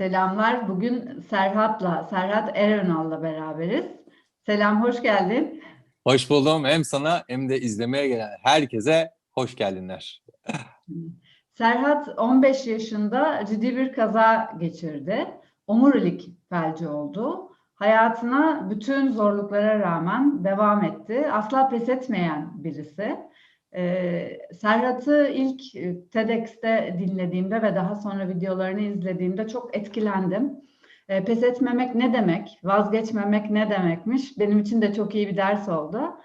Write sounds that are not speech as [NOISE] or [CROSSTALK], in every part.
Selamlar. Bugün Serhat'la, Serhat Erenal'la beraberiz. Selam, hoş geldin. Hoş buldum. Hem sana hem de izlemeye gelen herkese hoş geldinler. [LAUGHS] Serhat 15 yaşında ciddi bir kaza geçirdi. Omurilik felci oldu. Hayatına bütün zorluklara rağmen devam etti. Asla pes etmeyen birisi. Ee, Serhat'ı ilk e, TEDx'te dinlediğimde ve daha sonra videolarını izlediğimde çok etkilendim. Ee, pes etmemek ne demek, vazgeçmemek ne demekmiş benim için de çok iyi bir ders oldu.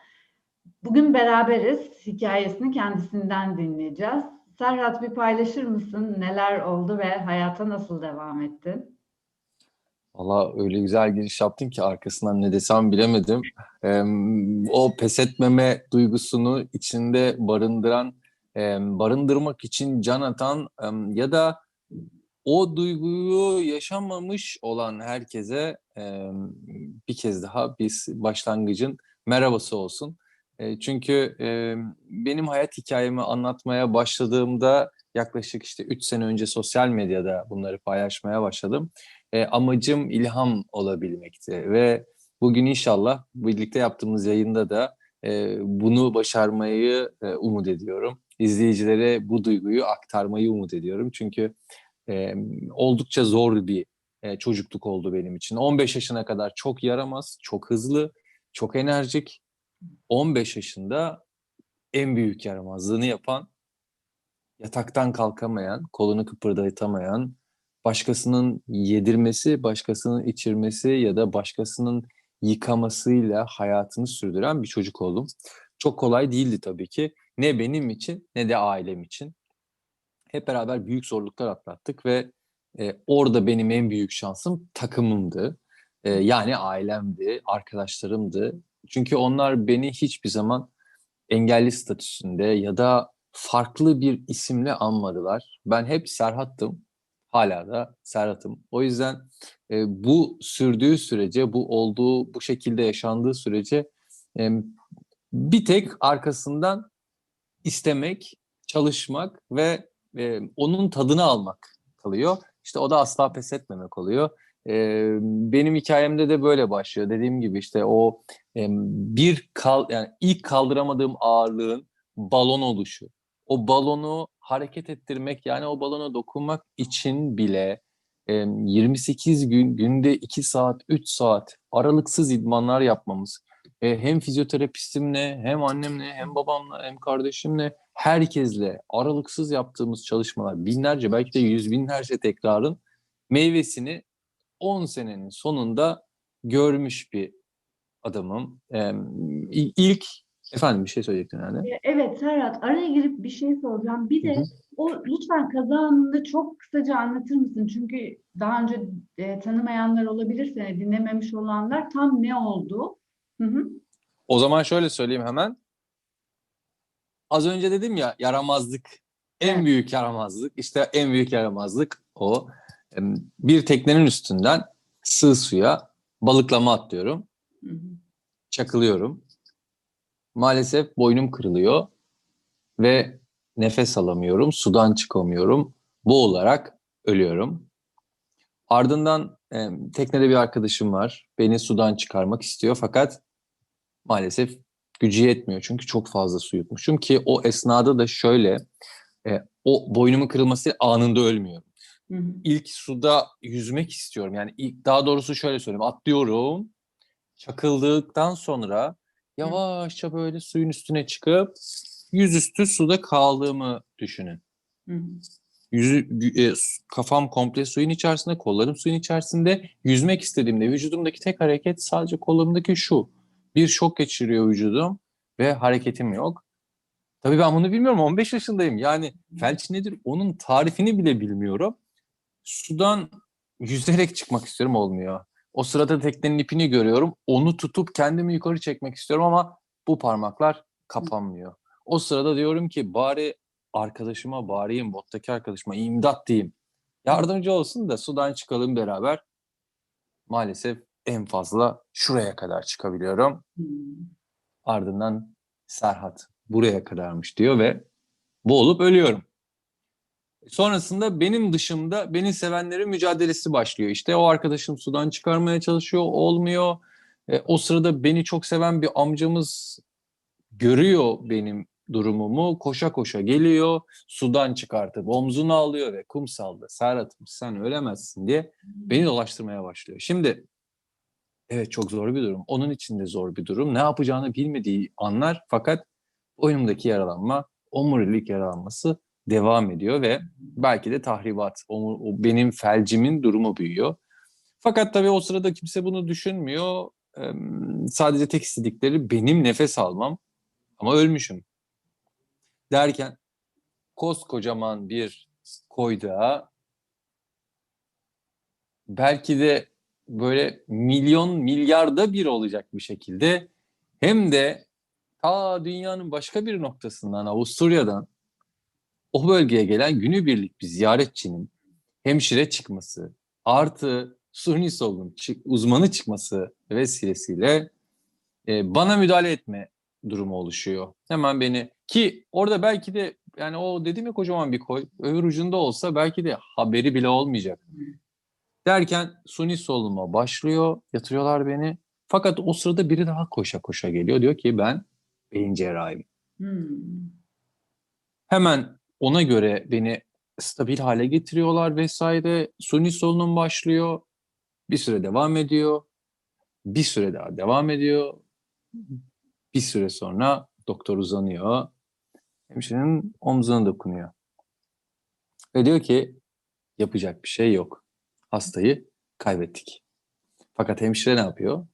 Bugün beraberiz, hikayesini kendisinden dinleyeceğiz. Serhat bir paylaşır mısın? Neler oldu ve hayata nasıl devam ettin? Valla öyle güzel giriş yaptın ki arkasından ne desem bilemedim. Ee, o pes etmeme duygusunu içinde barındıran, e, barındırmak için can atan e, ya da o duyguyu yaşamamış olan herkese e, bir kez daha biz başlangıcın merhabası olsun. E, çünkü e, benim hayat hikayemi anlatmaya başladığımda yaklaşık işte 3 sene önce sosyal medyada bunları paylaşmaya başladım. E, amacım ilham olabilmekti ve bugün inşallah birlikte yaptığımız yayında da e, bunu başarmayı e, umut ediyorum. İzleyicilere bu duyguyu aktarmayı umut ediyorum. Çünkü e, oldukça zor bir e, çocukluk oldu benim için. 15 yaşına kadar çok yaramaz, çok hızlı, çok enerjik. 15 yaşında en büyük yaramazlığını yapan, yataktan kalkamayan, kolunu kıpırdatamayan, başkasının yedirmesi, başkasının içirmesi ya da başkasının yıkamasıyla hayatını sürdüren bir çocuk oldum. Çok kolay değildi tabii ki. Ne benim için ne de ailem için. Hep beraber büyük zorluklar atlattık ve e, orada benim en büyük şansım takımımdı. E, yani ailemdi, arkadaşlarımdı. Çünkü onlar beni hiçbir zaman engelli statüsünde ya da farklı bir isimle anmadılar. Ben hep Serhat'tım. Hala da Serhat'ım. O yüzden e, bu sürdüğü sürece, bu olduğu, bu şekilde yaşandığı sürece e, bir tek arkasından istemek, çalışmak ve e, onun tadını almak kalıyor. İşte o da asla pes etmemek oluyor. E, benim hikayemde de böyle başlıyor. Dediğim gibi işte o e, bir kal yani ilk kaldıramadığım ağırlığın balon oluşu. O balonu hareket ettirmek yani o balona dokunmak için bile e, 28 gün günde 2 saat 3 saat aralıksız idmanlar yapmamız hem fizyoterapistimle hem annemle hem babamla hem kardeşimle herkesle aralıksız yaptığımız çalışmalar binlerce belki de yüz binlerce tekrarın meyvesini 10 senenin sonunda görmüş bir adamım. İlk efendim bir şey söyleyecektin herhalde. E, Evet Serhat, araya girip bir şey soracağım. Bir de Hı hı. o lütfen kaza anını çok kısaca anlatır mısın? Çünkü daha önce e, tanımayanlar olabilir seni, dinlememiş olanlar tam ne oldu? Hı hı. O zaman şöyle söyleyeyim hemen. Az önce dedim ya yaramazlık. En Evet. büyük yaramazlık. işte en büyük yaramazlık o. Em, Bir teknenin üstünden sığ suya balıklama atlıyorum. Hı hı. Çakılıyorum. Maalesef boynum kırılıyor ve nefes alamıyorum, sudan çıkamıyorum. Boğularak ölüyorum. Ardından e, teknede bir arkadaşım var. Beni sudan çıkarmak istiyor fakat maalesef gücü yetmiyor. Çünkü çok fazla su yutmuşum ki o esnada da şöyle e, o boynumun kırılması anında ölmüyorum. Hı hı. İlk suda yüzmek istiyorum. Yani ilk daha doğrusu şöyle söyleyeyim. Atlıyorum. Çakıldıktan sonra yavaşça böyle suyun üstüne çıkıp yüzüstü suda kaldığımı düşünün. Hı hı. Yüzü, e, kafam komple suyun içerisinde, kollarım suyun içerisinde. Yüzmek istediğimde vücudumdaki tek hareket sadece kollarımdaki şu. Bir şok geçiriyor vücudum ve hareketim yok. Tabii ben bunu bilmiyorum. 15 yaşındayım. Yani felç nedir? Onun tarifini bile bilmiyorum. Sudan yüzerek çıkmak istiyorum olmuyor. O sırada teknenin ipini görüyorum. Onu tutup kendimi yukarı çekmek istiyorum ama bu parmaklar kapanmıyor. O sırada diyorum ki bari arkadaşıma bağırayım, bottaki arkadaşıma imdat diyeyim. Yardımcı olsun da sudan çıkalım beraber. Maalesef en fazla şuraya kadar çıkabiliyorum. Hı. Ardından Serhat buraya kadarmış diyor ve boğulup ölüyorum. Sonrasında benim dışımda beni sevenlerin mücadelesi başlıyor. İşte o arkadaşım sudan çıkarmaya çalışıyor, olmuyor. E, o sırada beni çok seven bir amcamız görüyor benim durumumu, koşa koşa geliyor, sudan çıkartıp omzuna alıyor ve kumsalda Serhat'ım sen ölemezsin diye beni dolaştırmaya başlıyor. Şimdi evet çok zor bir durum. Onun için de zor bir durum. Ne yapacağını bilmediği anlar fakat boynumdaki yaralanma, omurilik yaralanması devam ediyor ve belki de tahribat, o, o benim felcimin durumu büyüyor. Fakat tabii o sırada kimse bunu düşünmüyor. Ee, sadece tek istedikleri benim nefes almam ama ölmüşüm. Derken koskocaman bir koyda belki de böyle milyon milyarda bir olacak bir şekilde hem de ta dünyanın başka bir noktasından Avusturya'dan o bölgeye gelen günübirlik bir ziyaretçinin hemşire çıkması artı suni solunum uzmanı çıkması vesilesiyle e, bana müdahale etme durumu oluşuyor. Hemen beni ki orada belki de yani o dedim ya kocaman bir koy öbür ucunda olsa belki de haberi bile olmayacak. Derken suni solunuma başlıyor yatırıyorlar beni. Fakat o sırada biri daha koşa koşa geliyor. Diyor ki ben beyin cerrahiyim. Hmm. Hemen ona göre beni stabil hale getiriyorlar vesaire. Suni solunum başlıyor. Bir süre devam ediyor. Bir süre daha devam ediyor. Bir süre sonra doktor uzanıyor. Hemşirenin omzuna dokunuyor. Ve diyor ki yapacak bir şey yok. Hastayı kaybettik. Fakat hemşire ne yapıyor?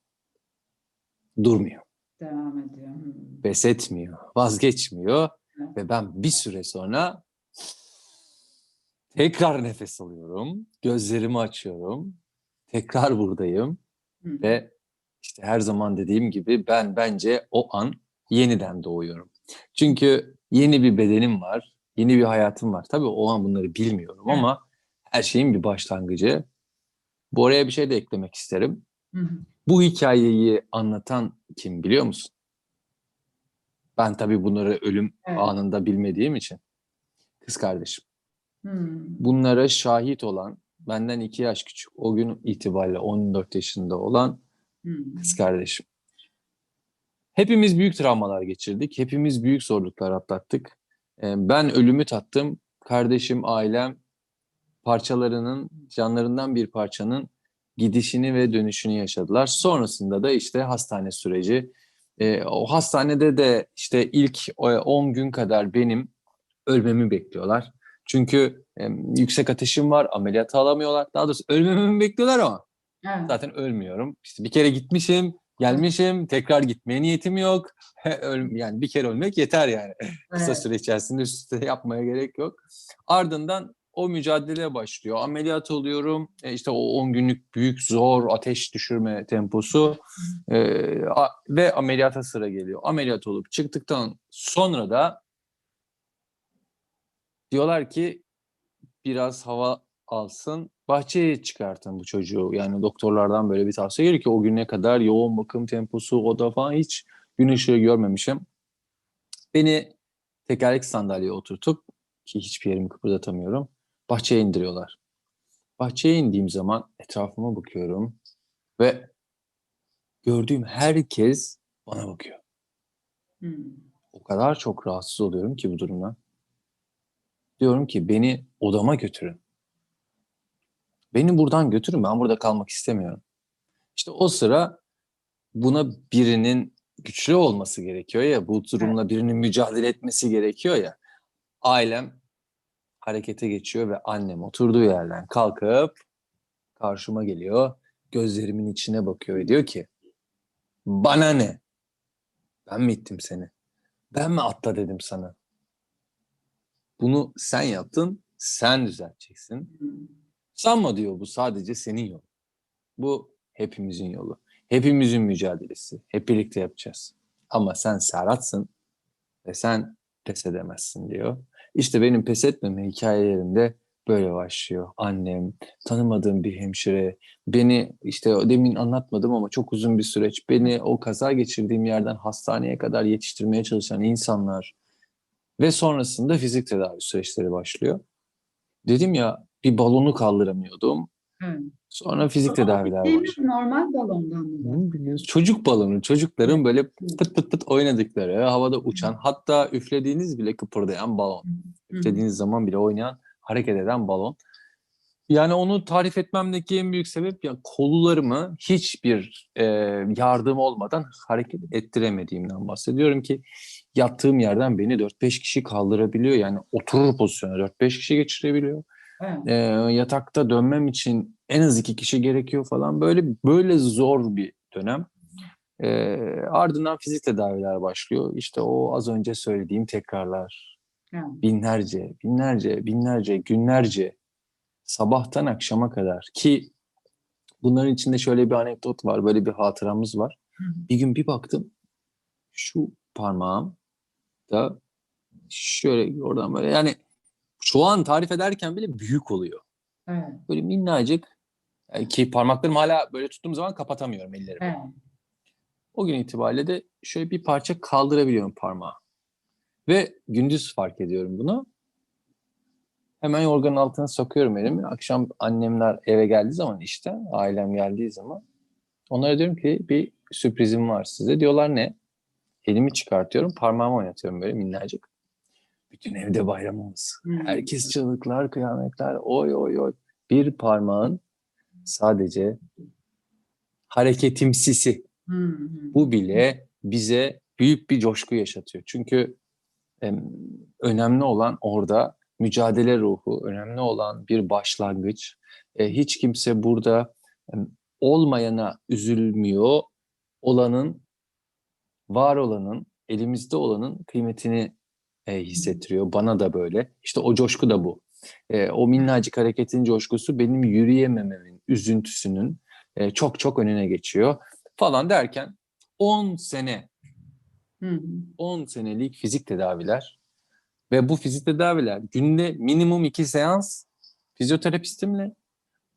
Durmuyor. Devam ediyor. Hmm. Pes etmiyor. Vazgeçmiyor. Ve ben bir süre sonra tekrar nefes alıyorum. Gözlerimi açıyorum. Tekrar buradayım. Hmm. Ve işte her zaman dediğim gibi ben bence o an yeniden doğuyorum. Çünkü yeni bir bedenim var, yeni bir hayatım var. Tabii o an bunları bilmiyorum ama her şeyin bir başlangıcı. Bu oraya bir şey de eklemek isterim. Hı hı. Bu hikayeyi anlatan kim biliyor musun? Ben tabii bunları ölüm Evet. anında bilmediğim için. Kız kardeşim. Hmm. Bunlara şahit olan, benden iki yaş küçük, o gün itibariyle 14 yaşında olan Hmm. kız kardeşim. Hepimiz büyük travmalar geçirdik. Hepimiz büyük zorluklar atlattık. Ee, Ben ölümü tattım. Kardeşim, ailem parçalarının, canlarından bir parçanın gidişini ve dönüşünü yaşadılar. Sonrasında da işte hastane süreci. Ee, O hastanede de işte ilk e, 10 gün kadar benim ölmemi bekliyorlar. Çünkü e, yüksek ateşim var, ameliyat alamıyorlar. Daha doğrusu ölmemi bekliyorlar ama Evet. zaten ölmüyorum. İşte bir kere gitmişim, gelmişim, tekrar gitmeye niyetim yok. [LAUGHS] Yani bir kere ölmek yeter yani. [LAUGHS] Kısa Evet. süre içerisinde üst üste yapmaya gerek yok. Ardından o mücadele başlıyor. Ameliyat oluyorum. E işte o 10 günlük büyük zor ateş düşürme temposu e, a- ve ameliyata sıra geliyor. Ameliyat olup çıktıktan sonra da diyorlar ki biraz hava alsın, bahçeye çıkartın bu çocuğu. Yani doktorlardan böyle bir tavsiye geliyor ki o güne kadar yoğun bakım temposu, oda falan hiç gün ışığı görmemişim. Beni tekerlek sandalyeye oturtup ki hiçbir yerimi kıpırdatamıyorum. Bahçeye indiriyorlar. Bahçeye indiğim zaman etrafıma bakıyorum ve gördüğüm herkes bana bakıyor. Hmm. O kadar çok rahatsız oluyorum ki bu durumdan. Diyorum ki beni odama götürün. Beni buradan götürün. Ben burada kalmak istemiyorum. İşte o sıra buna birinin güçlü olması gerekiyor ya. Bu durumla birinin mücadele etmesi gerekiyor ya. Ailem harekete geçiyor ve annem oturduğu yerden kalkıp karşıma geliyor. Gözlerimin içine bakıyor ve diyor ki bana ne? Ben mi ittim seni? Ben mi atla dedim sana? Bunu sen yaptın, sen düzelteceksin. Sanma diyor bu sadece senin yolun. Bu hepimizin yolu. Hepimizin mücadelesi. Hep birlikte yapacağız. Ama sen Serhat'sın ve sen pes edemezsin diyor. İşte benim pes etmeme hikayelerimde böyle başlıyor. Annem, tanımadığım bir hemşire, beni işte demin anlatmadım ama çok uzun bir süreç. Beni o kaza geçirdiğim yerden hastaneye kadar yetiştirmeye çalışan insanlar ve sonrasında fizik tedavi süreçleri başlıyor. dedim ya bir balonu kaldıramıyordum. Evet. Sonra fizik tedaviler başladı. normal balondan mı? Biliyoruz? Çocuk balonu, çocukların böyle pıt pıt pıt oynadıkları, havada uçan, hatta üflediğiniz bile kıpırdayan balon. Hı. Üflediğiniz zaman bile oynayan, hareket eden balon. Yani onu tarif etmemdeki en büyük sebep ya kollarımı hiçbir e, yardım olmadan hareket ettiremediğimden bahsediyorum ki yattığım yerden beni 4-5 kişi kaldırabiliyor. Yani oturur pozisyona 4-5 kişi geçirebiliyor. Evet. E, yatakta dönmem için en az iki kişi gerekiyor falan. Böyle böyle zor bir dönem. E, ardından fizik tedaviler başlıyor. İşte o az önce söylediğim tekrarlar. Evet. Binlerce, binlerce, binlerce, günlerce sabahtan akşama kadar ki bunların içinde şöyle bir anekdot var, böyle bir hatıramız var. Hı hı. Bir gün bir baktım şu parmağım da şöyle oradan böyle yani şu an tarif ederken bile büyük oluyor. Evet. Böyle minnacık yani ki parmaklarım hala böyle tuttuğum zaman kapatamıyorum ellerimi. Evet. O gün itibariyle de şöyle bir parça kaldırabiliyorum parmağı. Ve gündüz fark ediyorum bunu. Hemen yorganın altına sokuyorum elimi. Akşam annemler eve geldiği zaman işte, ailem geldiği zaman onlara diyorum ki bir sürprizim var size. Diyorlar ne? Elimi çıkartıyorum, parmağımı oynatıyorum böyle minnacık. Bütün evde bayramımız. Hmm. Herkes çığlıklar, kıyametler, oy oy oy. Bir parmağın sadece hareketimsisi. Hı. Bu bile bize büyük bir coşku yaşatıyor. Çünkü em, önemli olan orada mücadele ruhu, önemli olan bir başlangıç. E, hiç kimse burada em, olmayana üzülmüyor, olanın, var olanın, elimizde olanın kıymetini e, hissettiriyor. Bana da böyle. İşte o coşku da bu. E, o minnacık hareketin coşkusu benim yürüyemememin, üzüntüsünün e, çok çok önüne geçiyor falan derken 10 sene Hı hı. 10 senelik fizik tedaviler ve bu fizik tedaviler günde minimum 2 seans fizyoterapistimle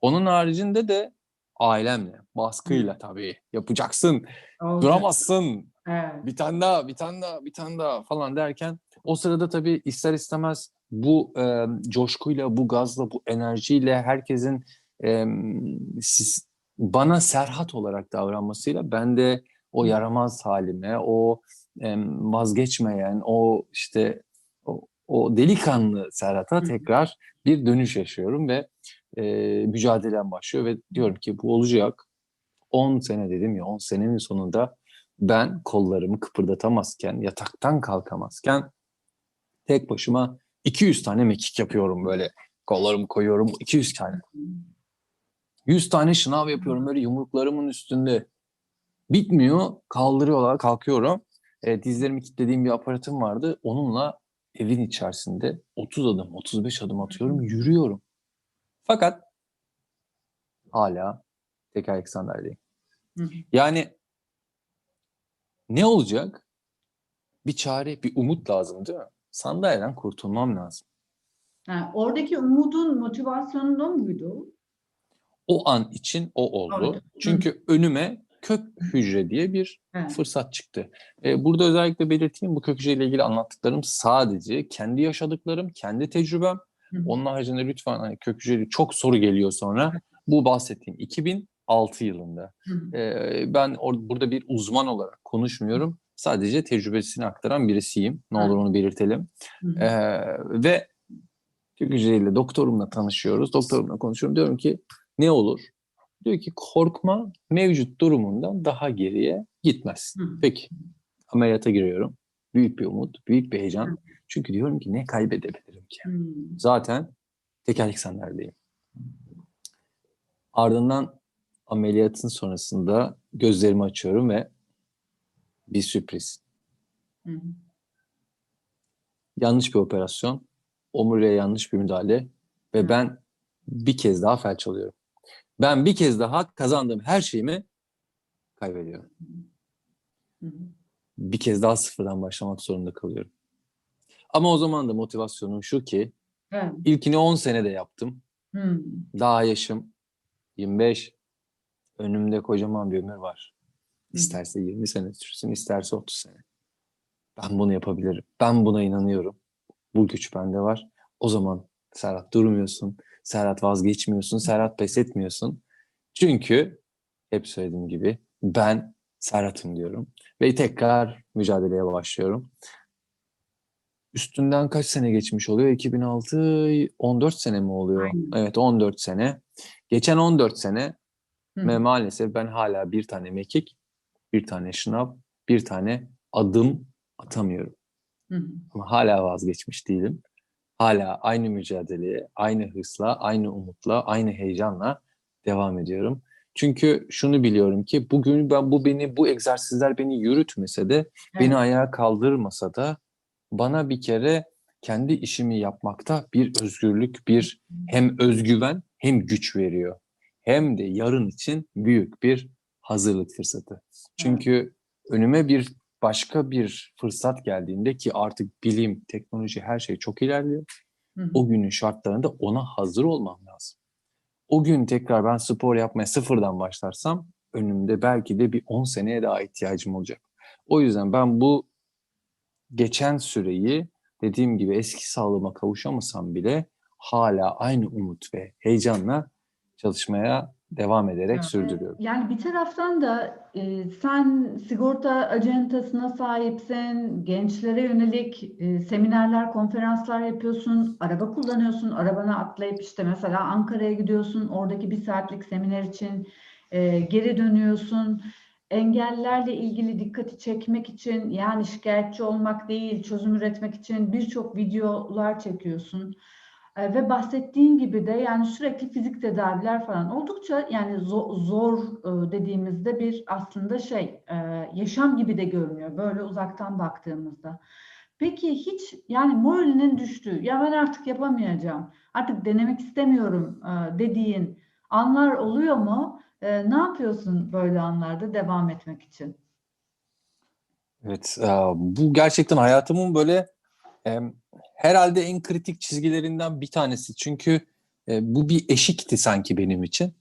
onun haricinde de ailemle baskıyla tabii yapacaksın Olacak. duramazsın Evet. bir tane daha bir tane daha bir tane daha falan derken o sırada tabii ister istemez bu e, coşkuyla bu gazla bu enerjiyle herkesin e, siz- bana Serhat olarak davranmasıyla ben de o yaramaz halime o e, vazgeçmeyen o işte o, o delikanlı Serhat'a tekrar bir dönüş yaşıyorum ve e, mücadelem başlıyor ve diyorum ki bu olacak. 10 sene dedim ya 10 senenin sonunda ben kollarımı kıpırdatamazken, yataktan kalkamazken tek başıma 200 tane mekik yapıyorum böyle. Kollarımı koyuyorum 200 tane. 100 tane şınav yapıyorum böyle yumruklarımın üstünde. Bitmiyor. Kaldırıyorlar, kalkıyorum. E, dizlerimi kilitlediğim bir aparatım vardı. Onunla evin içerisinde 30 adım, 35 adım atıyorum, yürüyorum. Fakat hala tekerlek sandalyedeyim. Yani ne olacak? Bir çare, bir umut lazım değil mi? Sandalyeden kurtulmam lazım. Ha, oradaki umudun motivasyonunda muydu? O an için o oldu. Oldu. Hı. Çünkü önüme kök hücre diye bir Evet. fırsat çıktı. Ee, burada özellikle belirteyim bu kök hücreyle ilgili anlattıklarım sadece kendi yaşadıklarım, kendi tecrübem. Hı hı. Onun haricinde lütfen hani kök hücreli çok soru geliyor sonra. Bu bahsettiğim 2006 yılında. Ee, ben or- burada bir uzman olarak konuşmuyorum. Sadece tecrübesini aktaran birisiyim. Ne olur onu belirtelim. Ee, ve kök hücreyle doktorumla tanışıyoruz. Doktorumla konuşuyorum. Diyorum ki ne olur? Diyor ki korkma mevcut durumundan daha geriye gitmez. Peki ameliyata giriyorum. Büyük bir umut, büyük bir heyecan. Çünkü diyorum ki ne kaybedebilirim ki? Zaten tekerlek sandalyedeyim. Ardından ameliyatın sonrasında gözlerimi açıyorum ve bir sürpriz. Hı hı. Yanlış bir operasyon, omuriliğe yanlış bir müdahale ve Hı. ben bir kez daha felç oluyorum. Ben bir kez daha kazandığım her şeyimi kaybediyorum. Hı hı. Bir kez daha sıfırdan başlamak zorunda kalıyorum. Ama o zaman da motivasyonum şu ki Evet. ilkini 10 senede yaptım. Hı. Daha yaşım 25. Önümde kocaman bir ömür var. İsterse 20 sene sürsün, isterse 30 sene. Ben bunu yapabilirim. Ben buna inanıyorum. Bu güç bende var. O zaman Serhat durmuyorsun. Serhat vazgeçmiyorsun. Serhat pes etmiyorsun. Çünkü hep söylediğim gibi ben Serhat'ım diyorum. Ve tekrar mücadeleye başlıyorum. Üstünden kaç sene geçmiş oluyor? 2006, 14 sene mi oluyor? Aynen. Evet 14 sene. Geçen 14 sene Hı. ve maalesef ben hala bir tane mekik, bir tane şınav, bir tane adım atamıyorum. Hı. Ama hala vazgeçmiş değilim. Hala aynı mücadeleye, aynı hırsla, aynı umutla, aynı heyecanla devam ediyorum. Çünkü şunu biliyorum ki bugün ben bu beni bu egzersizler beni yürütmese de beni Evet. ayağa kaldırmasa da bana bir kere kendi işimi yapmakta bir özgürlük, bir hem özgüven hem güç veriyor. Hem de yarın için büyük bir hazırlık fırsatı. Çünkü önüme bir başka bir fırsat geldiğinde ki artık bilim, teknoloji her şey çok ilerliyor. Hı hı. O günün şartlarında ona hazır olmam lazım. O gün tekrar ben spor yapmaya sıfırdan başlarsam önümde belki de bir 10 seneye daha ihtiyacım olacak. O yüzden ben bu geçen süreyi dediğim gibi eski sağlığıma kavuşamasam bile hala aynı umut ve heyecanla çalışmaya devam ederek Evet. sürdürüyorum. Yani bir taraftan da e, sen sigorta acentasına sahipsin, gençlere yönelik e, seminerler, konferanslar yapıyorsun, araba kullanıyorsun, arabana atlayıp işte mesela Ankara'ya gidiyorsun, oradaki bir saatlik seminer için e, geri dönüyorsun. Engellerle ilgili dikkati çekmek için yani şikayetçi olmak değil, çözüm üretmek için birçok videolar çekiyorsun. E, Ve bahsettiğin gibi de yani sürekli fizik tedaviler falan oldukça yani zor, zor e, dediğimizde bir aslında şey e, yaşam gibi de görünüyor böyle uzaktan baktığımızda. Peki hiç yani moralinin düştüğü ya ben artık yapamayacağım artık denemek istemiyorum dediğin anlar oluyor mu? Ne yapıyorsun böyle anlarda devam etmek için? Evet, bu gerçekten hayatımın böyle e, herhalde en kritik çizgilerinden bir tanesi. Çünkü e, bu bir eşikti sanki benim için.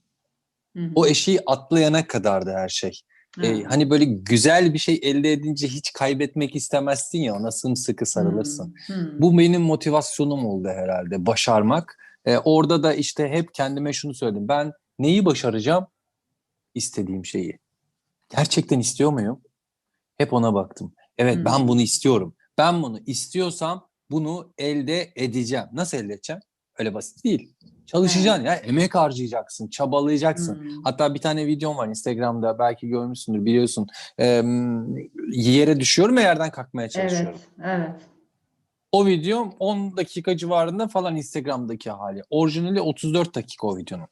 Hı hı. O eşiği atlayana kadardı her şey. E, hani böyle güzel bir şey elde edince hiç kaybetmek istemezsin ya ona sımsıkı sarılırsın. Hı hı. Bu benim motivasyonum oldu herhalde başarmak. E, orada da işte hep kendime şunu söyledim. Ben neyi başaracağım? İstediğim şeyi. Gerçekten istiyor muyum? Hep ona baktım. Evet Hı. ben bunu istiyorum. Ben bunu istiyorsam bunu elde edeceğim. Nasıl elde edeceğim? Öyle basit değil. Çalışacaksın ya. Emek harcayacaksın. Çabalayacaksın. Hı. Hatta bir tane videom var Instagram'da belki görmüşsündür biliyorsun. Ee, yere düşüyorum ve yerden kalkmaya çalışıyorum. Evet, evet. O videom 10 dakika civarında falan Instagram'daki hali. Orijinali 34 dakika o videonun.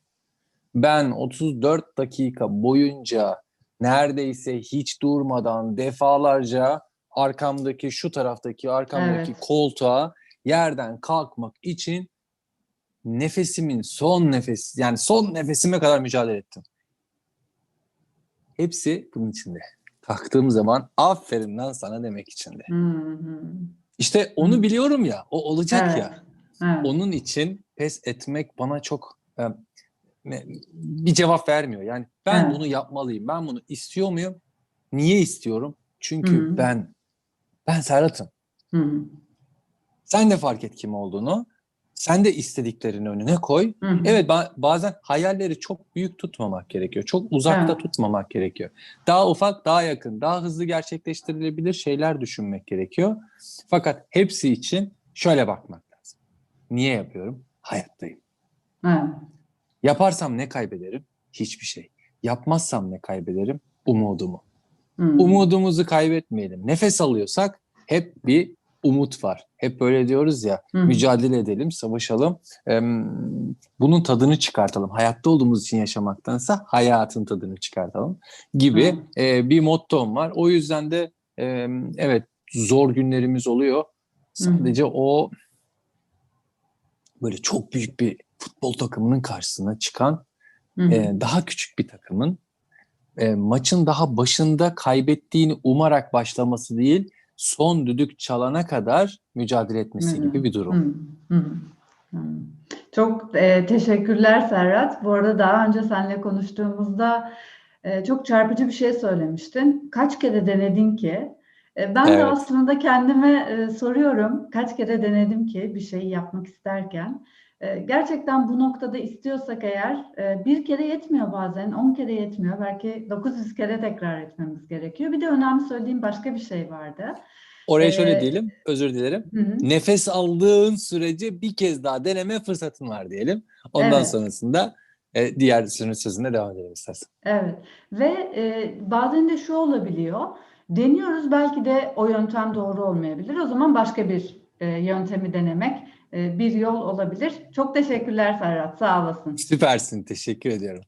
Ben 34 dakika boyunca neredeyse hiç durmadan defalarca arkamdaki şu taraftaki arkamdaki Evet. koltuğa yerden kalkmak için nefesimin son nefes yani son nefesime kadar mücadele ettim. Hepsi bunun içinde. Kalktığım zaman aferin lan sana demek içinde. İşte onu biliyorum ya o olacak Evet, ya. evet. Onun için pes etmek bana çok e, bir cevap vermiyor. Yani ben Evet. bunu yapmalıyım. Ben bunu istiyor muyum? Niye istiyorum? Çünkü Hı. ben ben Serhat'ım. Hı hı. Sen de fark et kim olduğunu. Sen de istediklerini önüne koy. Hı hı. Evet ba- bazen hayalleri çok büyük tutmamak gerekiyor. Çok uzakta Evet. tutmamak gerekiyor. Daha ufak, daha yakın, daha hızlı gerçekleştirilebilir şeyler düşünmek gerekiyor. Fakat hepsi için şöyle bakmak lazım. Niye yapıyorum? Hayattayım. Evet. Yaparsam ne kaybederim? Hiçbir şey. Yapmazsam ne kaybederim? Umudumu. Hı. Umudumuzu kaybetmeyelim. Nefes alıyorsak hep bir umut var. Hep böyle diyoruz ya hı. mücadele edelim, savaşalım. Em, Bunun tadını çıkartalım. Hayatta olduğumuz için yaşamaktansa hayatın tadını çıkartalım gibi e, bir mottom var. O yüzden de e, evet zor günlerimiz oluyor. Sadece o böyle çok büyük bir futbol takımının karşısına çıkan Hı hı. e, daha küçük bir takımın e, maçın daha başında kaybettiğini umarak başlaması değil, son düdük çalana kadar mücadele etmesi hı. gibi bir durum. Hı hı. Hı. Çok e, teşekkürler Serhat. Bu arada daha önce seninle konuştuğumuzda e, çok çarpıcı bir şey söylemiştin. Kaç kere denedin ki? E, ben de Evet. aslında kendime e, soruyorum. Kaç kere denedim ki bir şeyi yapmak isterken? E, gerçekten bu noktada istiyorsak eğer e, bir kere yetmiyor bazen, on kere yetmiyor. Belki 900 kere tekrar etmemiz gerekiyor. Bir de önemli söylediğim başka bir şey vardı. Oraya şöyle Ee, diyelim, özür dilerim. Hı hı. Nefes aldığın sürece bir kez daha deneme fırsatın var diyelim. Ondan Evet. sonrasında e, diğer sözüne devam edelim istersen. Evet ve e, bazen de şu olabiliyor. Deniyoruz belki de o yöntem doğru olmayabilir. O zaman başka bir e, yöntemi denemek e, bir yol olabilir. Çok teşekkürler Serhat, sağ olasın. Süpersin, teşekkür ediyorum.